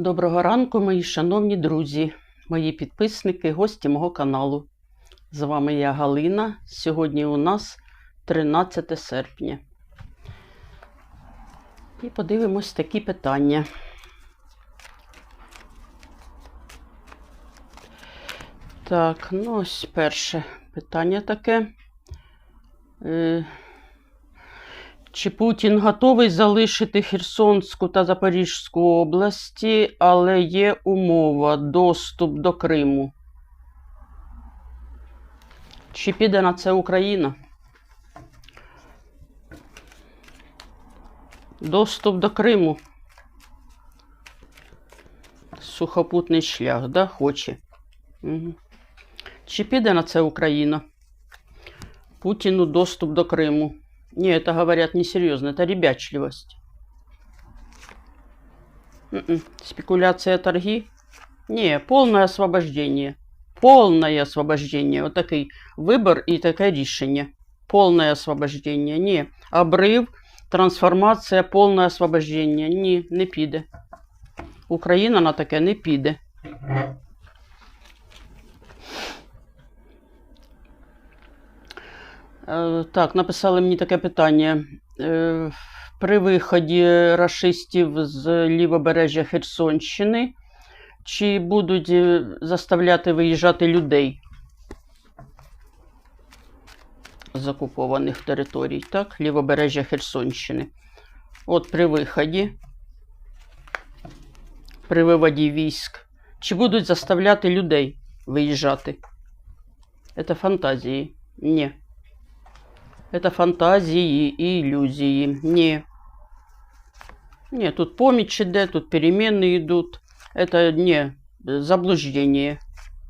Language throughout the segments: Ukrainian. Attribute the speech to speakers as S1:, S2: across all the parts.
S1: Доброго ранку, мої шановні друзі, мої підписники, гості мого каналу. З вами я Галина. Сьогодні у нас 13 серпня. І подивимось такі питання. Так, ну ось перше питання таке. Чи Путін готовий залишити Херсонську та Запорізьку області, але є умова доступ до Криму? Чи піде на це Україна? Доступ до Криму. Сухопутний шлях, да, хоче. Угу. Чи піде на це Україна? Путіну доступ до Криму. Не, это говорят несерьезно, это ребячливость. М-м. Спекуляция, торги? Не, полное освобождение. Полное освобождение. Вот такий вибор і таке рішення. Полное освобождение. Ні. Обрив, трансформація, повне освобождення. Ні, не піде. Україна на таке не піде. Так, написали мені таке питання. Е, При виході рашистів з лівобережжя Херсонщини, чи будуть е, заставляти виїжджати людей з окупованих територій, так? Лівобережжя Херсонщини. От при виході, при виводі військ, чи будуть заставляти людей виїжджати? Це фантазії. Ні. Это фантазії і ілюзії. Ні. Ні, тут поміч іде, тут перемены йдуть. Это не заблуждение.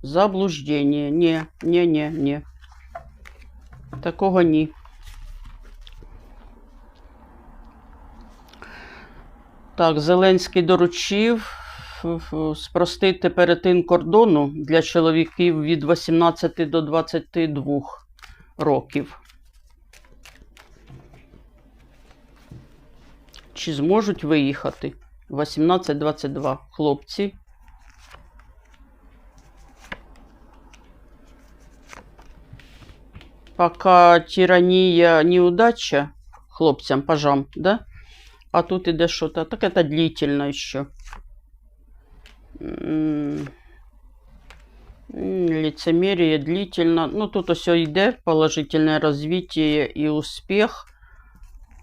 S1: Заблуждение. Ні, ні, ні, ні. Такого ні. Так, Зеленський доручив ф- ф- спростити перетин кордону для чоловіків від 18 до 22 років. Чи зможуть виїхати 18-22 хлопці? Пока тиранія неудача хлопцям, пажам, да? А тут іде що-то. Так это длительно ще. М, м, Лицемерие длительно. Ну, тут все йде положительне развитие і успіх.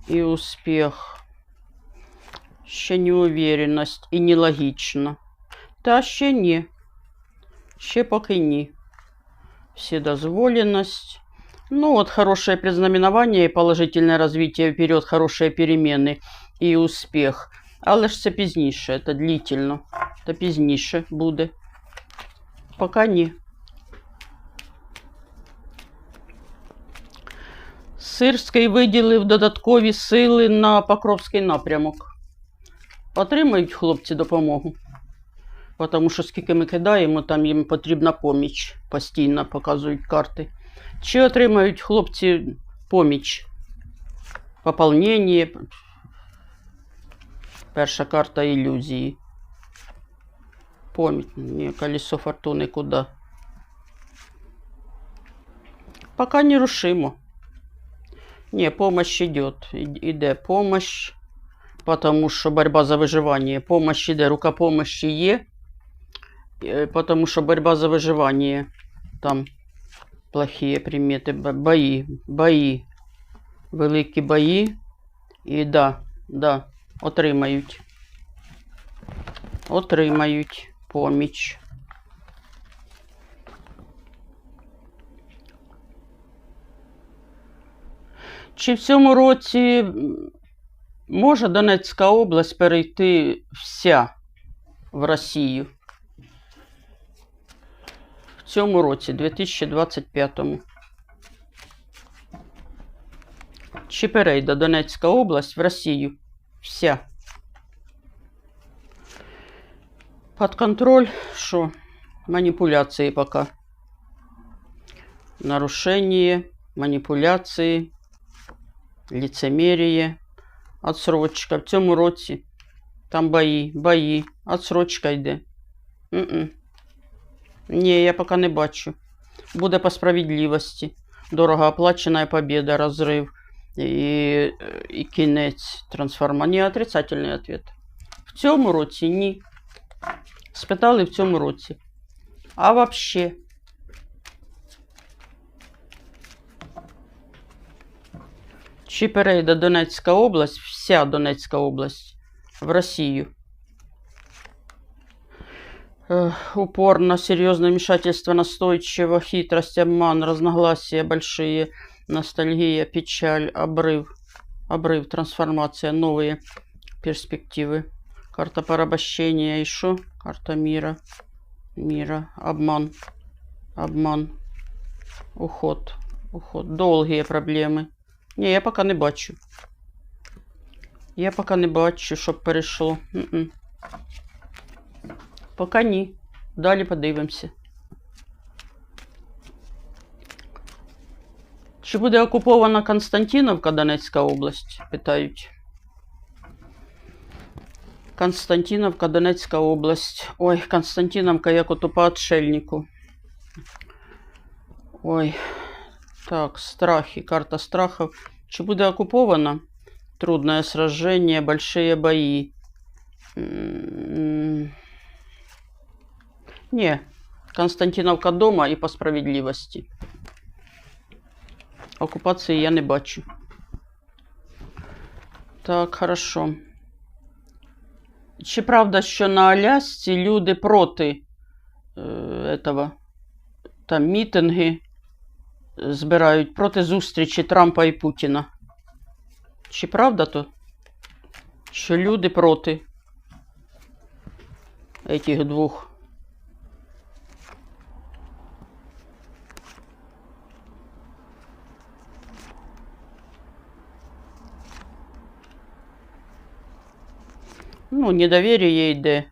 S1: І успіх. Ще неуверенность і нелогічно. Та ще ні. Ще поки ні. Вседозволенность. Ну, вот хорошее предзнаменование и положительное развитие вперед, хорошие перемены і успіх. Але ж це пізніше, це длительно. Це пізніше буде. Поки ні. Сирський виділив додаткові сили на Покровський напрямок. Отримають хлопці допомогу. Тому що скільки ми кидаємо, там їм потрібна поміч. Постійно показують карти. Чи отримають хлопці поміч? Пополнення. Перша карта ілюзії. Поміч. Ні, колесо фортуни куди? Нерушимо. Не, помощь идет. Іде помощь. Потому що борьба за виживання. Помощь іде, рука помощі є. Е, Потому що борьба за виживання. Там плохие примети. Бої. Бої. Великі бої. І да, да, отримають. Отримають поміч. Чи в цьому році може Донецька область перейти вся в Росію? В цьому році, 2025-му. Чи перейде Донецька область в Росію? Вся. Под контроль, що? Маніпуляції поки. Нарушення, маніпуляції, лицемерие, отсрочка. В цьому році Там бої, бої. Отсрочка йде. М-м. Ні, я поки не бачу. Буде по справедливості. Дорого оплачена победа, розрив і, і кінець трансформа. Ні, отрицательний ответ. В цьому році ні. Спитали в цьому році. А вообще. Чи перейде Донецька область, вся Донецька область в Россию? Э, Упорно, серьезное вмешательство, настойчиво, хитрость, обман, разногласия большие, ностальгия, печаль, обрыв, обрыв, трансформация, новые перспективы. Карта порабощения, еще карта мира, мира, обман, обман, уход, уход, долгие проблеми. Ні, я поки не бачу. Я поки не бачу, щоб перейшло. М-м. Поки ні. Далі подивимося. Чи буде окупована Константиновка, Донецька область? Питають. Константиновка, Донецька область. Ой, Константиновка, як ото по отшельнику. Ой. Так, страхи. Карта страхов. Чи буде окупована? Трудное сражение, большие бои. М, Не. Константиновка дома і по справедливості. Окупації я не бачу. Так, хорошо. Чи правда, що на Алясці люди проти е, этого, там мітинги Збирають проти зустрічі Трампа і Путіна? Чи правда то? Що люди проти этих двох? Ну, недовір'я йде.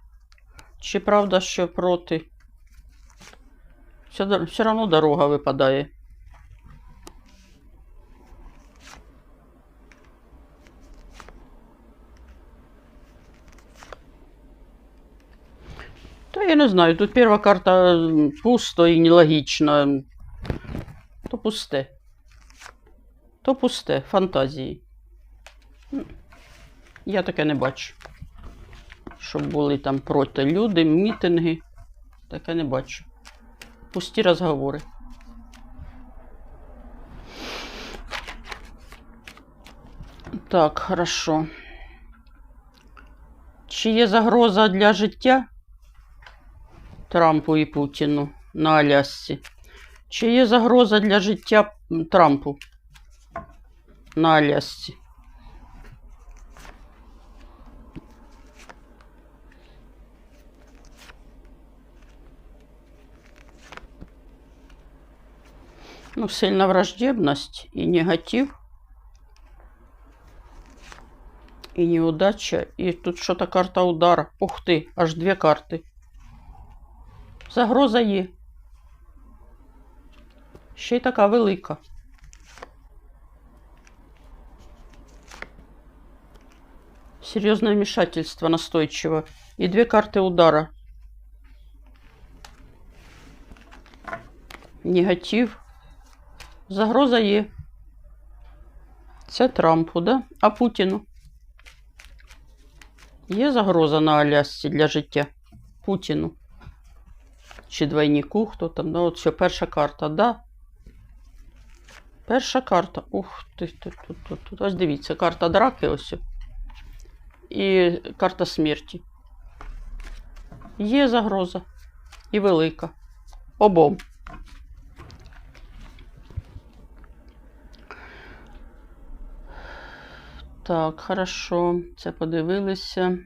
S1: Чи правда, що проти? Все, все равно дорога випадає. Та я не знаю, тут перша карта пусто і нелогічно. То пусте. То пусте, фантазії. Я таке не бачу. Щоб були там проти люди, мітинги. Таке не бачу. Пусті розговори. Так, хорошо. Чи є загроза для життя Трампу і Путіну на Алясці? Чи є загроза для життя Трампу на Алясці? Ну, сильна враждебность и негатив. И неудача. И тут что-то карта удара. Ух ты, аж две карты. Загроза є. Ще й така велика. Серьезное вмешательство настойчиво. И две карты удара. Негатив. Загроза є. Це Трампу, да? А Путіну? Є загроза на Алясці для життя? Путіну. Чи двойнику, хто там? Ну, от що, перша карта, да? Перша карта. Ух ти, тут, тут, тут, тут. Ось дивіться, карта драки ось. І карта смерті. Є загроза. І велика. Обом. Так, хорошо. Це подивилися.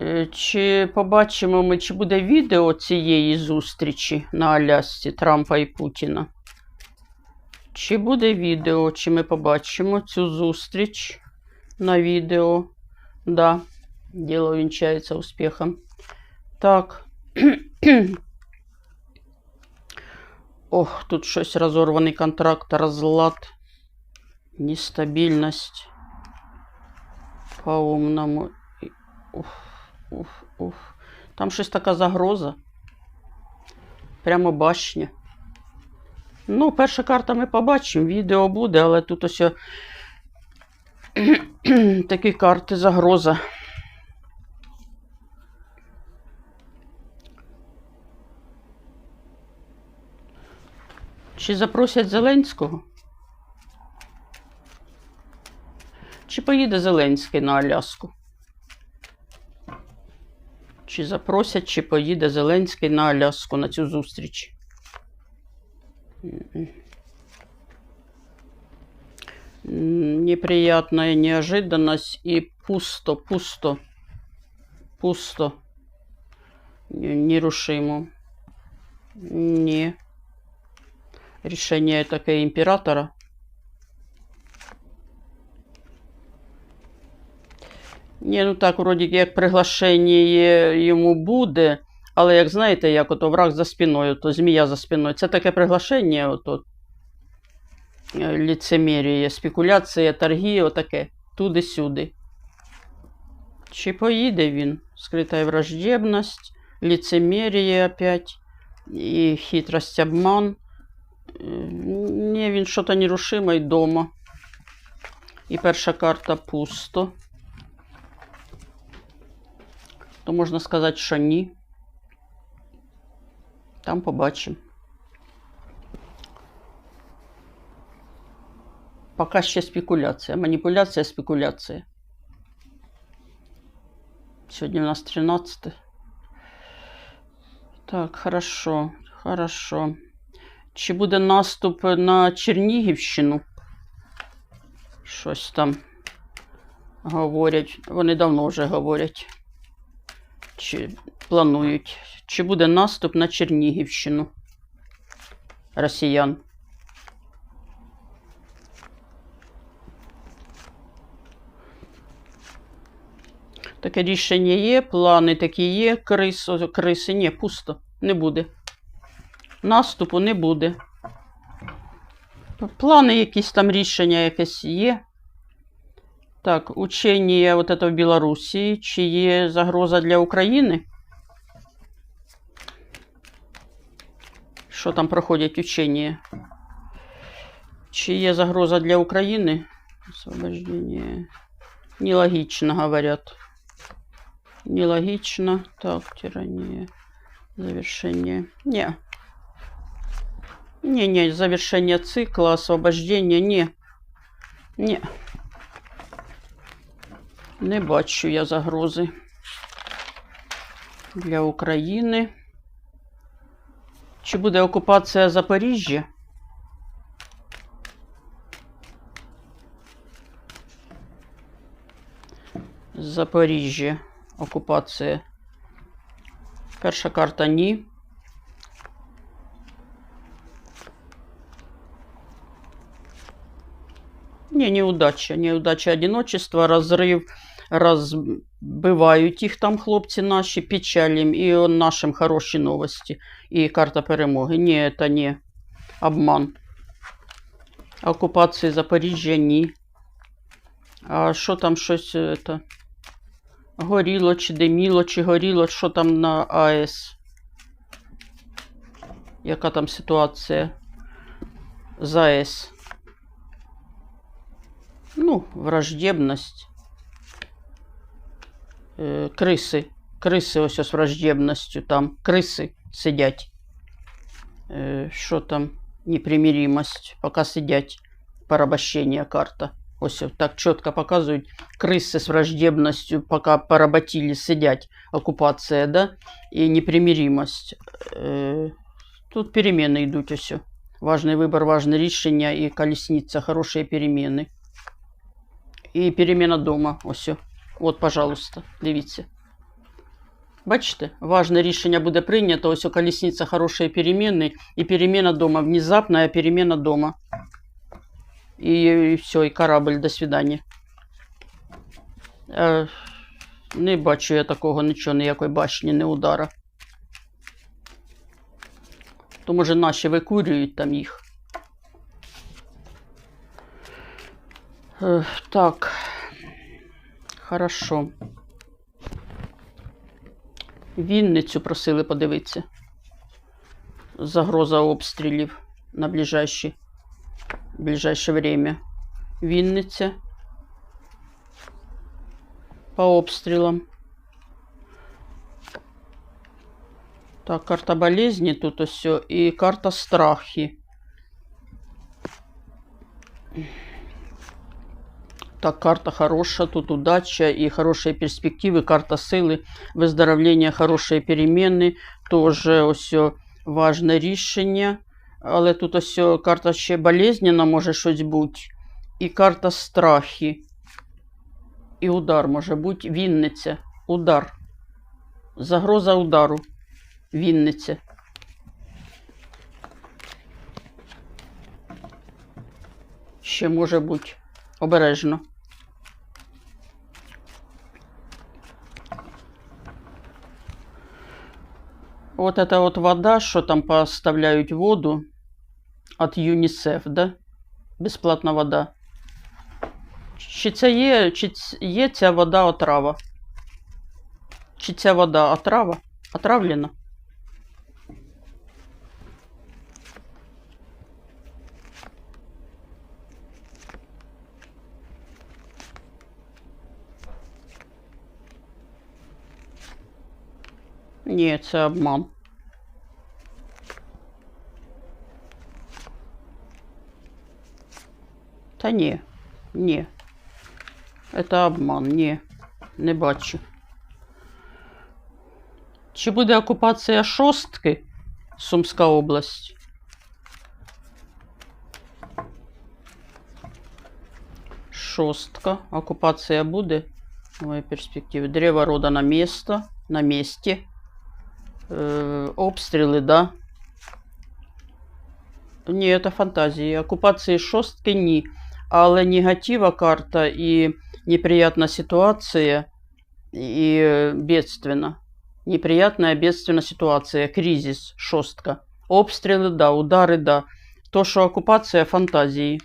S1: Е, Чи побачимо ми, чи буде відео цієї зустрічі на Алясці Трампа і Путіна? Чи буде відео, чи ми побачимо цю зустріч на відео? Да, діло вінчається успіхом. Так. Ох, тут щось розорваний контракт, розлад. Нестабільність. По-умному. І- Уф, уф, уф. Там щось така загроза. Прямо башня. Ну, перша карта ми побачимо, відео буде, але тут ось о- такі карти загроза. Чи запросять Зеленського? Чи поїде Зеленський на Аляску? Чи запросять, чи поїде Зеленський на Аляску на цю зустріч? Неприятная неожиданность и пусто, пусто, пусто, нерушимо. Не. Решение таке імператора. Ні, ну так, вроді як приглашення йому буде, але як знаєте, як ото враг за спиною, то змія за спиною. Це таке приглашення, ото е, ліцемірія, спекуляція, торги, отаке, туди-сюди. Чи поїде він? Скрита враждебність, лицемерие опять, і хитрость, обман. Е, Ні, він що то нерушимий дома. І перша карта пусто. То можна сказати, що ні. Там побачимо. Поки ще спекуляція. Маніпуляція, спекуляція. Сьогодні у нас 13. Так, хорошо, хорошо. Чи буде наступ на Чернігівщину? Щось там говорять. Вони давно вже говорять. Чи планують. Чи буде наступ на Чернігівщину? Росіян. Таке рішення є, плани такі є, крис, криси, ні, пусто, не буде. Наступу не буде. Плани якісь там рішення якесь є. Так, учення вот это в Білорусі. Чи є загроза для України? Що там проходять учення? Чи є загроза для України? Освобождение. Нелогично, говорят. Нелогично. Так, тирания. Завершение. Не. Не-не, завершение цикла, освобождение. Не. Не. Не бачу я загрози для України. Чи буде окупація Запоріжжя? Запоріжжя. Окупація. Перша карта ні. Не, неудача. Неудача одиночество, разрыв. Розбивають їх там хлопці наші, печалім, і он нашим хороші новості. І карта перемоги. Ні, це не обман. Окупації Запоріжжя ні. А що там щось это, горіло, чи диміло, чи горіло, що там на АЕС? Яка там ситуація з АЕС? Ну, враждебність. Е, криси. Криси ось ось з враждебністю там. Криси сидять. Е, що там? Непримиримость. Поки сидять. Порабощення карта. Ось ось так чітко показують. Криси з враждебністю, поки поработили, сидять. Окупація, да? І непримиримость. Е, тут переміни йдуть ось. Важний вибір, важне рішення і колесниця. Хороші переміни. І переміна дома. Ось. От, пожалуйста, дивіться. Бачите, важне рішення буде прийнято. Ось у колісниця хорошої переміни. І переміна дома. Внезапна переміна дома. І, і все, і корабль, до свидання. Е, не бачу я такого нічого, ніякої башні, ні удара. То може наші викурюють там їх. Так. Хорошо. Вінницю просили подивитися. Загроза обстрілів на ближайші, ближайше время. Вінниця. По обстрілам. Так, карта болезни тут ось і карта страхи. Так, карта хорошая, тут удача и хорошие перспективы, карта сили, виздоровлення, хороші переміни, теж ось важне рішення. Але тут ось карта ще болезненна може щось бути. І карта страхи. І удар може бути. Вінниця. Удар. Загроза удару. Вінниця. Ще може бути обережно. Вот это вот вода, що там поставляють воду від ЮНІСЕФ, да? Безплатна вода. Чи це є, чи ц- є ця вода отрава? Чи ця вода отрава? Отравлена? Ні, це обман. Та ні, ні. Це обман, ні. Не бачу. Чи буде окупація шостки? Сумська область? Шостка. Оккупация буде? Новые перспективы. Древо рода на место. На месте. Э, обстріли, да? Ні, це фантазії. Окупації шостки ні. Але негатива карта і неприятна ситуація, і е, бедственна. Неприятная бедственна ситуація, кризис, шостка. Обстріли, да, удари, да. То, що окупація фантазії.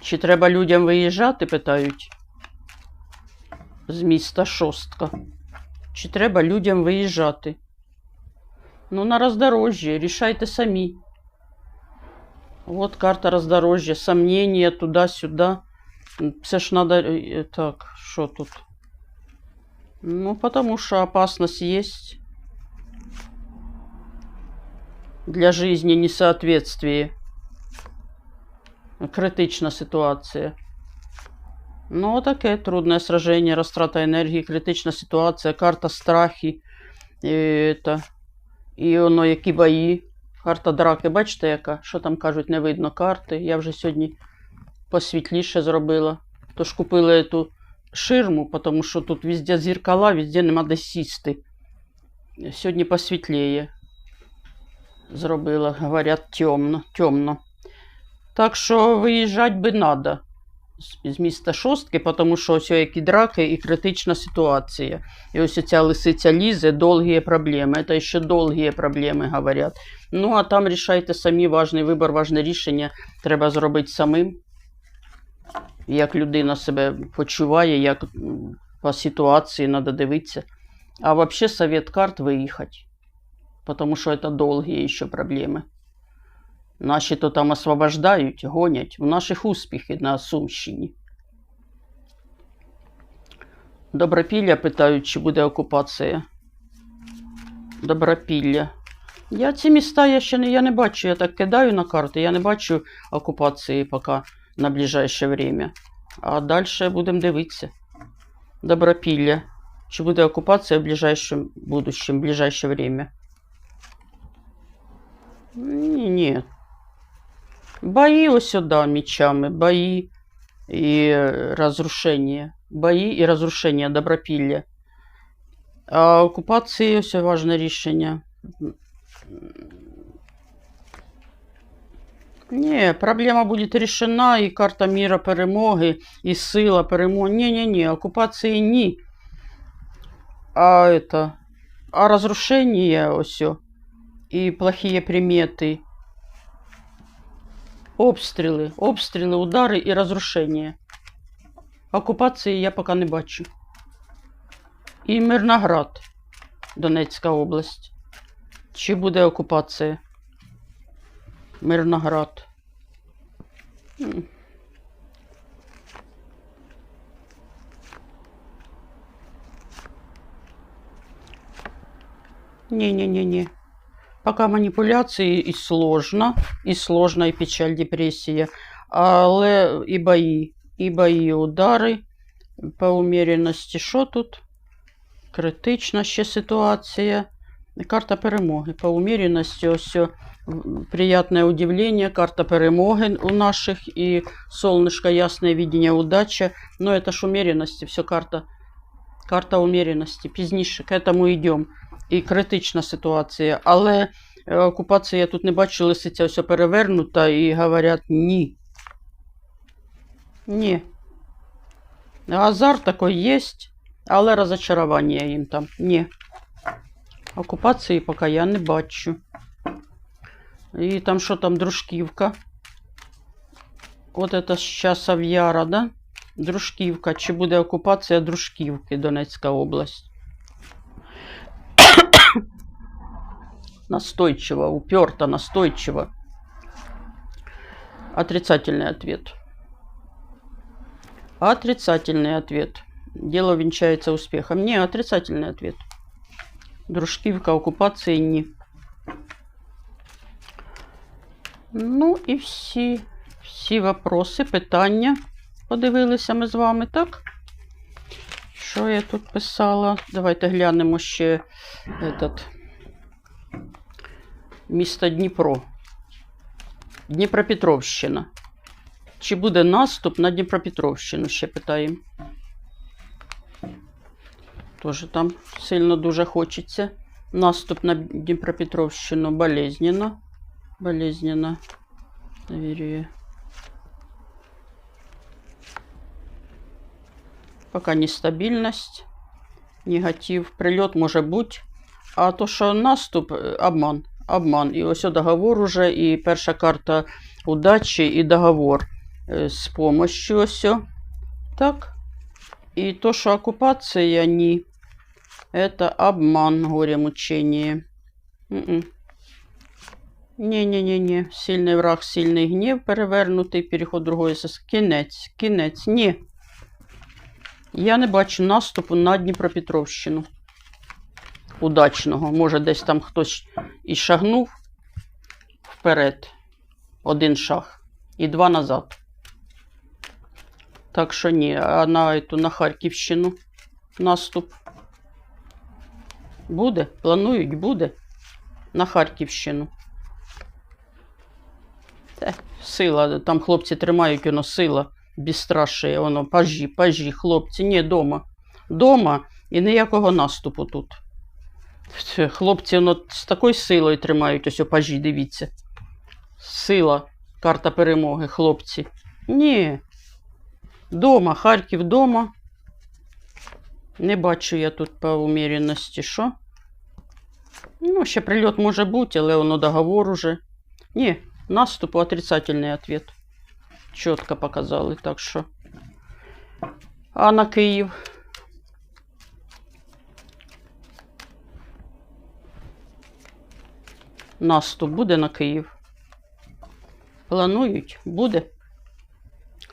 S1: Чи треба людям виїжджати, питають з міста Шостка. Чи треба людям виїжджати? Ну, на роздорожжі, рішайте самі. От карта роздорожжя, сомнення туди-сюди. Це ж надо. е, Так, що тут? Ну, потому что опасность есть. Для жизни несоответствие. Критична ситуація. Ну, таке трудне сраження, розтрата енергії, критична ситуація, карта страхи. І, это, і воно які бої. Карта драки, бачите, яка? Що там кажуть, не видно карти. Я вже сьогодні посвітліше зробила. Тож купили ту ширму, тому що тут везде зеркала, везде нема де сісти. Сьогодні посвітліє. Зробила, говорять, темно, темно. Так що виїжджати би треба з, міста Шостки, тому що ось які драки і критична ситуація. І ось ця лисиця лізе, довгі проблеми. Це ще довгі проблеми, говорять. Ну, а там рішайте самі важний вибір, важне рішення треба зробити самим. Як людина себе почуває, як по ситуації треба дивитися. А взагалі совет карт виїхати. Тому що це довгі ще проблеми. Наші то там освобождають, гонять. У наших успіхи на Сумщині. Добропілля питають, чи буде окупація. Добропілля. Я ці міста я ще не, я не бачу. Я так кидаю на карти, я не бачу окупації поки на ближайше время. А далі будемо дивитися. Добропілля. Чи буде окупація в ближайшем будущем, в ближайше время? Ні, ні. Бої ось сюди мечами, бої і е, розрушення. Бої і розрушення добропілля. А окупації ось важне рішення. Ні, проблема буде рішена, і карта міра перемоги, і сила перемоги. Ні, ні, ні, окупації ні. А это, а розрушення ось. о. и плохие приметы. Обстріли, обстріли, удари і розрушення. Окупації я поки не бачу. І Мирноград, Донецька область. Чи буде окупація? Мирноград. М. Не-не-не-не. Пока маніпуляції і сложно, і сложна, і печаль, депресія. Але і бої, і бої, удари по уміряності. Що тут? Критична ще ситуація. Карта перемоги. По уміряності ось о, м, приятне удивлення, карта перемоги у наших і солнышко, ясне видіння, удача. Ну, это ж умеренності, все карта. Карта умеренності. Пізніше к этому йдемо. І критична ситуація. Але е, окупація я тут не бачу, лисиця все перевернута і говорять ні. Ні. Азарт такой є, але розочарування їм там. Ні. Окупації поки я не бачу. І там що там, дружківка. От це з часов яра, да? Дружківка. Чи буде окупація Дружківки, Донецька область? Настойчиво, уперто, настойчиво. Отрицательный ответ. Отрицательный ответ. Дело венчается успехом. Не, отрицательный ответ. Дружківка окупації ні. Ну і всі, всі вопроси, питання подивилися ми з вами, так? Що я тут писала? Давайте глянемо ще этот, місто Дніпро. Дніпропетровщина. Чи буде наступ на Дніпропетровщину? Ще питаємо. Тоже там сильно дуже хочеться. Наступ на Дніпропетровщину болезненно. Болезненно. Доверие. Пока нестабильность. Негатив. Прильот може бути. А то, що наступ, е, обман. Обман. І ось договор уже, і перша карта удачі, і договор е, з помощью ось. Так. І то, що окупація ні. Это обман, горе, мучение. М-м. Не-не-не-не. Сильний враг, сильний гнів, перевернутий, переход другої сес. Кінець, кінець. Ні. Я не бачу наступу на Дніпропетровщину. Удачного. Може, десь там хтось і шагнув вперед. Один шаг. І два назад. Так що ні. А на, эту, на Харківщину наступ. Буде? Планують, буде. На Харківщину. Те, сила. Там хлопці тримають, воно сила. Безстрашие, воно, пажі, пажі, хлопці. Ні, дома. Дома і ніякого наступу тут. Хлопці воно з такою силою тримають, ось о, пажі, дивіться. Сила, карта перемоги, хлопці. Ні. Дома, Харків дома. Не бачу я тут по уміряності, що. Ну, ще прильот може бути, але воно договор уже. Ні, наступу отрицательний ответ. Чітко показали, так що. А на Київ. Наступ буде на Київ. Планують, буде.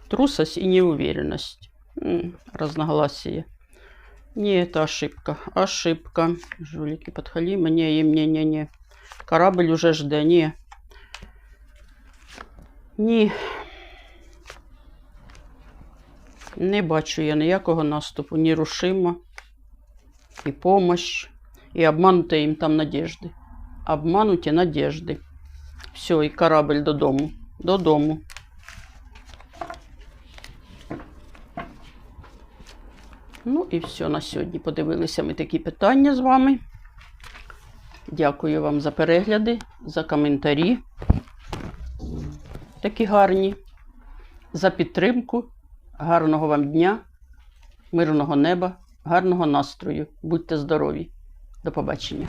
S1: Трусость и неуверенность. Разногласие. Не, это ошибка. Ошибка. Жулики подхалима. Не, им не, не, не. Корабль уже жде. Не. Ні. Не бачу я ніякого наступу. Ні рушима. І помощь. І обмануті їм там надежди. Обмануті надежди. Все, і корабль додому. Додому. Ну і все на сьогодні. Подивилися ми такі питання з вами. Дякую вам за перегляди, за коментарі. Такі гарні, за підтримку. Гарного вам дня, мирного неба, гарного настрою. Будьте здорові. До побачення.